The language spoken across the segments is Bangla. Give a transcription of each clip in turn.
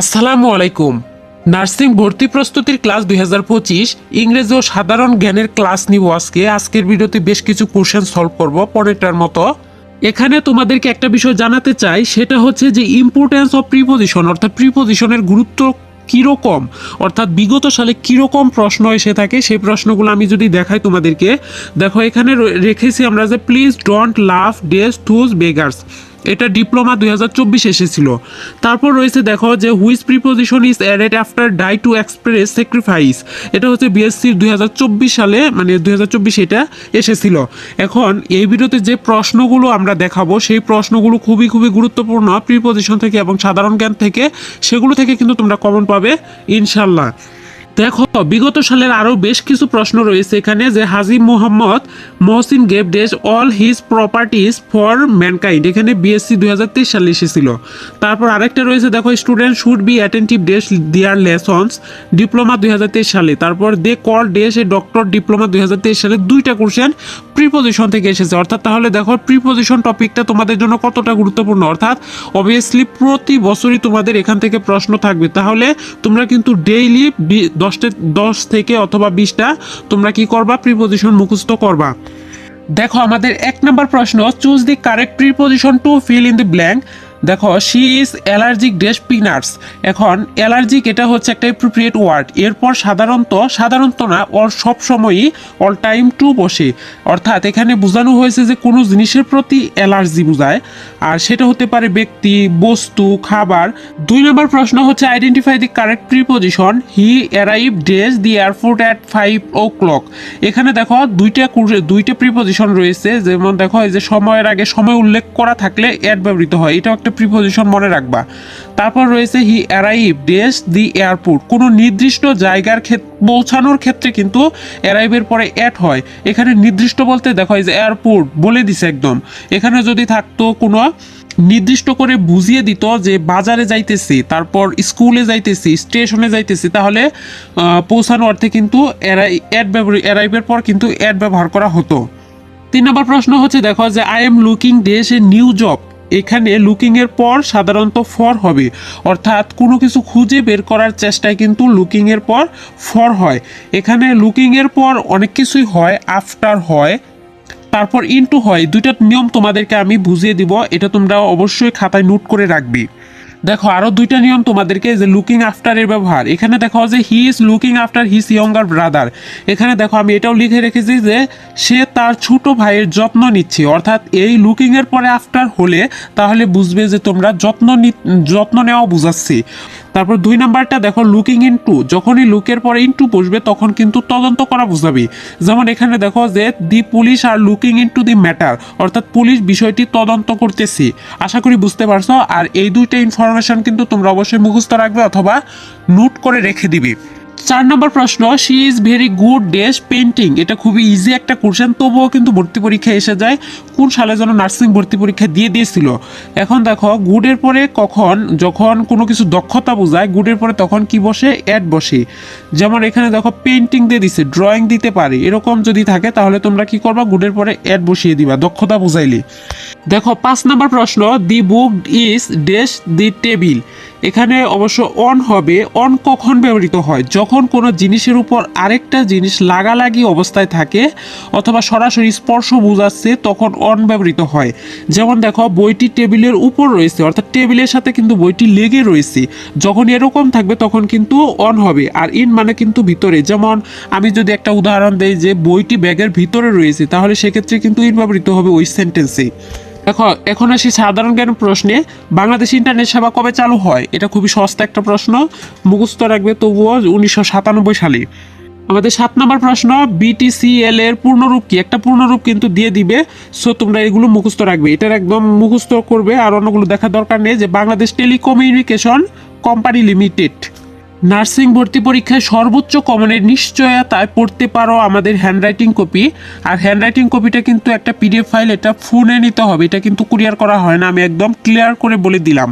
আসসালামু আলাইকুম। নার্সিং ভর্তি প্রস্তুতির ক্লাস দুই ইংরেজি ও সাধারণ জ্ঞানের ক্লাস নিব আজকে। আজকের ভিডিওতে বেশ কিছু কোশ্চেন সলভ করব পরেরটার মতো। এখানে তোমাদেরকে একটা বিষয় জানাতে চাই, সেটা হচ্ছে যে ইম্পর্টেন্স অফ প্রিপোজিশন অর্থাৎ প্রিপোজিশনের গুরুত্ব কীরকম? অর্থাৎ বিগত সালে কীরকম প্রশ্ন এসে থাকে, সেই প্রশ্নগুলো আমি যদি দেখাই তোমাদেরকে। দেখো, এখানে রেখেছি আমরা যে please don't love days twos beggars এটা ডিপ্লোমা দুই হাজার চব্বিশ এসেছিল। তারপর রয়েছে দেখো যে which preposition is added after die to express sacrifice. এটা হচ্ছে বিএসসির দুই হাজার চব্বিশ সালে মানে দুই হাজার চব্বিশ এটা এসেছিল। এখন এই ভিডিওতে যে প্রশ্নগুলো আমরা দেখাবো, সেই প্রশ্নগুলো খুবই খুবই গুরুত্বপূর্ণ প্রিপোজিশন থেকে এবং সাধারণ জ্ঞান থেকে। সেগুলো থেকে কিন্তু তোমরা কমন পাবে ইনশাল্লাহ দেখো, বিগত সালের আরও বেশ কিছু প্রশ্ন রয়েছে এখানে যে Haji Mohammad Mohsin gave dash all his properties for mankind এখানে বিএসসি দুই হাজার তেইশ সালে এসেছিল। তারপর আরেকটা রয়েছে, দেখো student should be attentive dash their lessons diploma দুই হাজার তেইশ সালে। তারপর they call dash a doctor diploma দুই হাজার তেইশ সালে দুইটা কোশ্চেন প্রিপোজিশন থেকে এসেছে। অর্থাৎ তাহলে দেখো প্রিপোজিশন টপিকটা তোমাদের জন্য কতটা গুরুত্বপূর্ণ? অর্থাৎ অবভিয়াসলি প্রতি বছরই তোমাদের এখান থেকে প্রশ্ন থাকবে। তাহলে তোমরা কিন্তু ডেইলি দশটা, দশ থেকে অথবা বিশটা তোমরা কি করবা? প্রিপোজিশন মুখস্থ করবা। দেখো, আমাদের এক নম্বর প্রশ্ন choose the correct preposition to fill in the blank দেখো she is allergic dash peanuts. এখন অ্যালার্জিক এটা হচ্ছে একটা অ্যাপ্রোপ্রিয়েট ওয়ার্ড এরপর সাধারণত সাধারণত না অল সব সময়ই অল টাইম টু বসে। অর্থাৎ এখানে বোঝানো হয়েছে যে কোনো জিনিসের প্রতি অ্যালার্জি বোঝায়। আর সেটা হতে পারে ব্যক্তি, বস্তু, খাবার। দুই নম্বর প্রশ্ন হচ্ছে identify the correct preposition he arrive dash the airport at five o'clock এখানে দেখো, দুইটা দুইটা প্রিপোজিশন রয়েছে। যেমন দেখো, এই যে সময়ের আগে সময় উল্লেখ করা থাকলে অ্যাড ব্যবহৃত হয়। এটাও একটা প্রিপোজিশন মনে রাখবা। তারপর রয়েছে he arrive dash the airport কোনো নির্দিষ্ট জায়গার ক্ষেত্রে পৌঁছানোর ক্ষেত্রে কিন্তু অ্যারাইভের পরে অ্যাড হয়। এখানে নির্দিষ্ট বলতে দেখো, এই যে এয়ারপোর্ট বলে দিছে একদম। এখানে যদি থাকতো কোনো নির্দিষ্ট করে বুঝিয়ে দিত যে বাজারে যাইতেছি, তারপর স্কুলে যাইতেছি, স্টেশনে যাইতেছি, তাহলে পৌঁছানো অর্থে কিন্তু অ্যারাই অ্যাড ব্যবহার অ্যারাইভের পর কিন্তু অ্যাড ব্যবহার করা হতো। তিন নম্বর প্রশ্ন হচ্ছে, দেখো, যে I am looking dash a new job এখানে লুকিং এর পর সাধারণত ফর হবে। অর্থাৎ কোনো কিছু খুঁজে বের করার চেষ্টায় কিন্তু লুকিং এর পর ফর হয়। এখানে লুকিং এর পর অনেক কিছুই হয় আফটার হয়, তারপর ইনটু হয়। দুইটা নিয়ম তোমাদেরকে আমি বুঝিয়ে দিব, এটা তোমরা অবশ্যই খাতায় নোট করে রাখবি। দেখো আরও দুইটা নিয়ম তোমাদেরকে, যে লুকিং আফটারের ব্যবহার। এখানে দেখো যে he is looking after his younger brother এখানে দেখো, আমি এটাও লিখে রেখেছি যে সে তার ছোট ভাইয়ের যত্ন নিচ্ছে। অর্থাৎ এই লুকিংয়ের পরে আফটার হলে তাহলে বুঝবে যে তোমরা যত্ন যত্ন নেওয়া বুঝাচ্ছি। তারপর দুই নাম্বারটা দেখো লুকিং ইনটু যখনই লুকের পরে ইনটু বসবে, তখন কিন্তু তদন্ত করা বুঝাবি। যেমন এখানে দেখো যে the police are looking into the matter অর্থাৎ পুলিশ বিষয়টি তদন্ত করতেছি। আশা করি বুঝতে পারছ। আর এই দুইটা ইনফরমেশন কিন্তু তোমরা অবশ্যই মুখস্থ রাখবে অথবা নোট করে রেখে দিবি। চার নম্বর প্রশ্ন she is very good does painting এটা খুবই ইজি একটা কোশ্চেন তবুও কিন্তু ভর্তি পরীক্ষা এসে যায়। কোন সালে যেন নার্সিং ভর্তি পরীক্ষা দিয়ে দিয়েছিল? এখন দেখো গুডের পরে কখন, যখন কোনো কিছু দক্ষতা বোঝায় গুডের পরে তখন কি বসে? অ্যাড বসে। যেমন এখানে দেখো পেন্টিং দিয়ে দিছে ড্রয়িং দিতে পারে। এরকম যদি থাকে, তাহলে তোমরা কি করবা? গুডের পরে অ্যাড বসিয়ে দিবা, দক্ষতা বুঝাইলে। দেখো, পাঁচ নাম্বার প্রশ্ন the book is dress the table এখানে অবশ্য অন হবে অন কখন ব্যবহৃত হয়? যখন কোনো জিনিসের উপর আরেকটা জিনিস লাগালাগি অবস্থায় থাকে অথবা সরাসরি স্পর্শ বোঝাচ্ছে, তখন অন ব্যবহৃত হয়। যেমন দেখো, বইটি টেবিলের উপর রয়েছে, অর্থাৎ টেবিলের সাথে কিন্তু বইটি লেগে রয়েছে। যখন এরকম থাকবে, তখন কিন্তু অন হবে, আর ইন মানে কিন্তু ভিতরে। যেমন, আমি যদি একটা উদাহরণ দেই যে, বইটি ব্যাগের ভিতরে রয়েছে, তাহলে সেক্ষেত্রে কিন্তু ইন ব্যবহৃত হবে ওই সেন্টেন্সে দেখো এখন আসি সাধারণ জ্ঞান প্রশ্নে, বাংলাদেশ ইন্টারনেট সেবা কবে চালু হয়? এটা খুবই সস্তা একটা প্রশ্ন, মুখস্থ রাখবে তবুও উনিশশো সাতানব্বই সালে। আমাদের সাত নম্বর প্রশ্ন বিটিসিএল এর পূর্ণরূপ কি? একটা পূর্ণরূপ কিন্তু দিয়ে দিবে, সো তোমরা এগুলো মুখস্থ রাখবে। এটার একদম মুখস্থ করবে, আর অন্যগুলো দেখার দরকার নেই যে Bangladesh telecommunication company limited. Nursing ভর্তি পরীক্ষায় সর্বোচ্চ কমনের নিশ্চয়তায় পড়তে পারো আমাদের হ্যান্ডরাইটিং কপি আর হ্যান্ডরাইটিং কপিটা কিন্তু একটা পিডিএফ ফাইল এটা ফোনে নিতে হবে। এটা কিন্তু কুরিয়ার করা হয় না, আমি একদম ক্লিয়ার করে বলে দিলাম।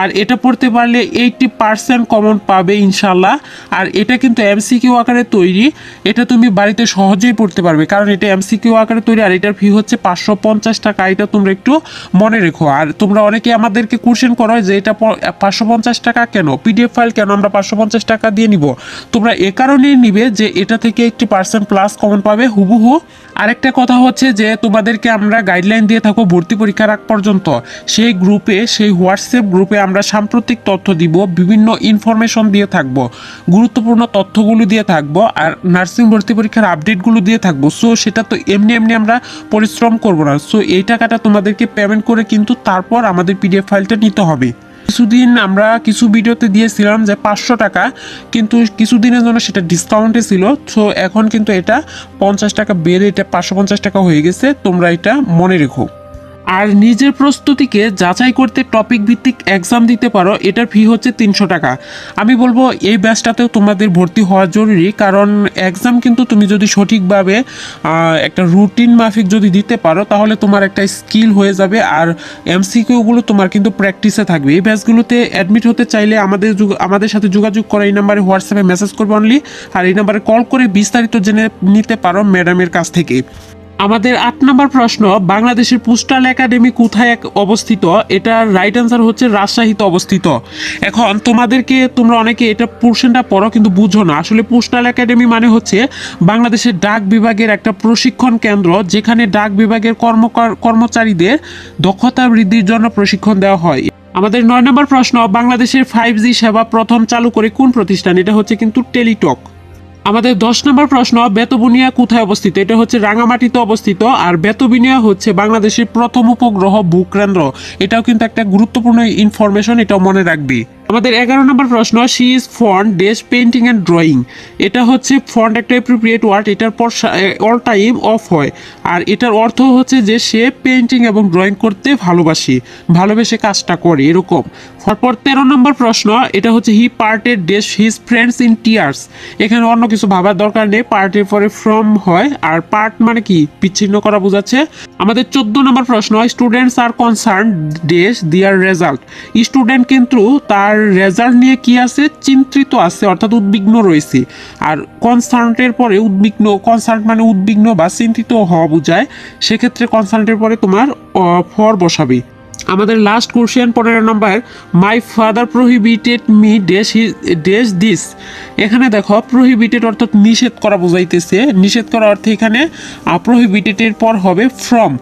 আর এটা পড়তে পারলে এইটটি পার্সেন্ট কমন পাবে ইনশাল্লাহ আর এটা কিন্তু এমসিকিউ আকারে তৈরি, এটা তুমি বাড়িতে সহজেই পড়তে পারবে। কারণ এটা এমসিকিউ আকারে তৈরি, আর এটার ফি হচ্ছে পাঁচশো পঞ্চাশ টাকা। এটা তোমরা একটু মনে রেখো। আর তোমরা অনেকে আমাদেরকে কোশ্চেন করো যে এটা পাঁচশো পঞ্চাশ টাকা কেন? পিডিএফ ফাইল কেন আমরা পাঁচশো পঞ্চাশ টাকা দিয়ে নিব। তোমরা এ কারণেই নিবে যে এটা থেকে একটি পার্সেন্ট প্লাস কমন পাবে হুবহু। আরেকটা কথা হচ্ছে যে তোমাদেরকে আমরা গাইডলাইন দিয়ে থাকব ভর্তি পরীক্ষার আগ পর্যন্ত। সেই গ্রুপে সেই হোয়াটসঅ্যাপ গ্রুপে আমরা সাম্প্রতিক তথ্য দিব, বিভিন্ন ইনফরমেশন দিয়ে থাকব, গুরুত্বপূর্ণ তথ্যগুলো দিয়ে থাকব আর নার্সিং ভর্তি পরীক্ষার আপডেটগুলো দিয়ে থাকব। সো সেটা তো এমনি এমনি আমরা পরিশ্রম করব না। সো এই টাকাটা তোমাদেরকে পেমেন্ট করে কিন্তু তারপর আমাদের পিডিএফ ফাইলটা নিতে হবে। কিছুদিন আমরা কিছু ভিডিওতে দিয়েছিলাম যে পাঁচশো টাকা, কিন্তু কিছুদিনের জন্য সেটা ডিসকাউন্টে ছিল। তো এখন কিন্তু এটা পঞ্চাশ টাকা বেড়ে এটা পাঁচশো পঞ্চাশ টাকা হয়ে গেছে। তোমরা এটা মনে রেখো। আর নিজের প্রস্তুতিকে যাচাই করতে টপিক ভিত্তিক এক্সাম দিতে পারো, এটার ফি হচ্ছে তিনশো টাকা। আমি বলব, এই ব্যাচটাতেও তোমাদের ভর্তি হওয়া জরুরি, কারণ এক্সাম কিন্তু তুমি যদি সঠিকভাবে একটা রুটিন মাফিক যদি দিতে পারো, তাহলে তোমার একটা স্কিল হয়ে যাবে, আর এমসিকিউগুলো তোমার কিন্তু প্র্যাকটিসে থাকবে। এই ব্যাচগুলোতে অ্যাডমিট হতে চাইলে আমাদের আমাদের সাথে যোগাযোগ করে, এই নাম্বারে হোয়াটসঅ্যাপে মেসেজ করবে অনলি আর এই নাম্বারে কল করে বিস্তারিত জেনে নিতে পারো ম্যাডামের কাছ থেকে। আমাদের আট নম্বর প্রশ্ন, বাংলাদেশের পোস্টাল একাডেমি কোথায় অবস্থিত? এটার রাইট অ্যান্সার হচ্ছে রাজশাহীতে অবস্থিত। এখন তোমাদেরকে তোমরা অনেকে এটা পোর্শনটা পড়ো কিন্তু বুঝো না। আসলে পোস্টাল একাডেমি মানে হচ্ছে বাংলাদেশের ডাক বিভাগের একটা প্রশিক্ষণ কেন্দ্র, যেখানে ডাক বিভাগের কর্মকর কর্মচারীদের দক্ষতা বৃদ্ধির জন্য প্রশিক্ষণ দেওয়া হয়। আমাদের নয় নম্বর প্রশ্ন, বাংলাদেশের ফাইভ জি সেবা প্রথম চালু করে কোন প্রতিষ্ঠান? এটা হচ্ছে কিন্তু টেলিটক আমাদের দশ নম্বর প্রশ্ন, বেতবুনিয়া কোথায় অবস্থিত? এটা হচ্ছে রাঙামাটিতে অবস্থিত আর বেতবুনিয়া হচ্ছে বাংলাদেশের প্রথম উপগ্রহ ভূকেন্দ্র। এটাও কিন্তু একটা গুরুত্বপূর্ণ ইনফরমেশন এটাও মনে রাখবি। আমাদের এগারো নম্বর প্রশ্ন she is fond does painting and drawing এটা হচ্ছে ফন্ট একটা অ্যাপ্রিপ্রিয়েট ওয়ার্ড এটার পর অল টাইম অফ হয়। আর এটার অর্থ হচ্ছে যে সে পেন্টিং এবং ড্রয়িং করতে ভালোবাসি, ভালোবেসে কাজটা করে, এরকম। তারপর তেরো নম্বর প্রশ্ন, এটা হচ্ছে he parted dash his friends in tears এখানে অন্য কিছু ভাবার দরকার নেই পার্টের পরে ফ্রম হয়। আর পার্ট মানে কি? বিচ্ছিন্ন করা বোঝাচ্ছে। আমাদের চোদ্দ নম্বর প্রশ্ন স্টুডেন্টস আর কনসার্ন ডেস দিয়ার রেজাল্ট স্টুডেন্ট কিন্তু তার রেজাল্ট নিয়ে কি আছে? চিন্তিত আছে, অর্থাৎ উদ্বিগ্ন রয়েছে। আর কনসার্টের পরে উদ্বিগ্ন কনসার্ট মানে উদ্বিগ্ন বা চিন্তিত হওয়া বোঝায়। সেক্ষেত্রে কনসার্টের পরে তোমার ফর বসাবে। আমাদের লাস্ট কোশ্চেন পনেরো নম্বর my father prohibited me dash dash this এখানে দেখো প্রহিবিটেড অর্থাৎ নিষেধ করা বোঝাইতেছে। নিষেধ করা অর্থে এখানে প্রহিবিটেডের পর হবে ফ্রম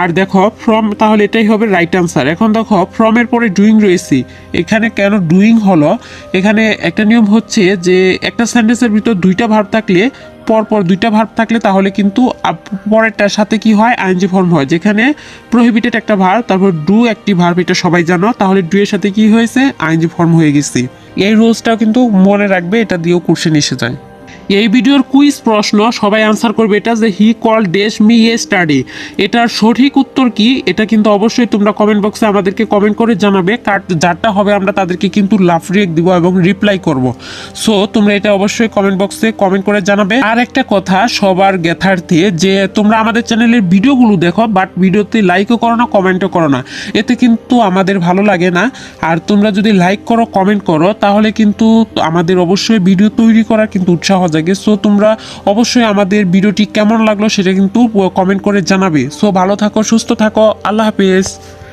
আর দেখো ফ্রম তাহলে এটাই হবে রাইট আনসার এখন দেখো ফ্রমের পরে ডুইং রয়েছে। এখানে কেন ডুইং হলো? এখানে একটা নিয়ম হচ্ছে যে একটা সেন্টেন্সের ভিতর দুইটা ভার্ব থাকলে, পরপর দুইটা ভার্ব থাকলে তাহলে কিন্তু পরেরটার সাথে কি হয়? আইনজি ফর্ম হয়। যেখানে প্রহিবিটেড একটা ভার্ব তারপর ডু একটি ভার্ব এটা সবাই জানো। তাহলে ডু এর সাথে কি হয়েছে? আইনজি ফর্ম হয়ে গেছে। এই রুলসটাও কিন্তু মনে রাখবে, এটা দিয়েও কোশ্চেন এসে যায়। এই ভিডিওর কুইজ প্রশ্ন, সবাই আনসার করবে এটা যে he call does me a study এটার সঠিক উত্তর কি? এটা কিন্তু অবশ্যই তোমরা কমেন্ট বক্সে আমাদেরকে কমেন্ট করে জানাবে। কার, যারটা হবে আমরা তাদেরকে কিন্তু লাভ রিয়েক্ট দিব এবং রিপ্লাই করব। সো তোমরা এটা অবশ্যই কমেন্ট বক্সে কমেন্ট করে জানাবে। আর একটা কথা, সবার জ্ঞাতার্থে যে তোমরা আমাদের চ্যানেলের ভিডিওগুলো দেখো বাট ভিডিওতে লাইকও করো না কমেন্টও করো না। এতে কিন্তু আমাদের ভালো লাগে না। আর তোমরা যদি লাইক করো কমেন্ট করো, তাহলে কিন্তু আমাদের অবশ্যই ভিডিও তৈরি করার কিন্তু উৎসাহ জাগে সো তোমরা অবশ্যই আমাদের ভিডিওটি কেমন লাগল সেটা কিন্তু কমেন্ট করে জানাবে। সো ভালো থাকো, সুস্থ থাকো, আল্লাহ হাফেজ।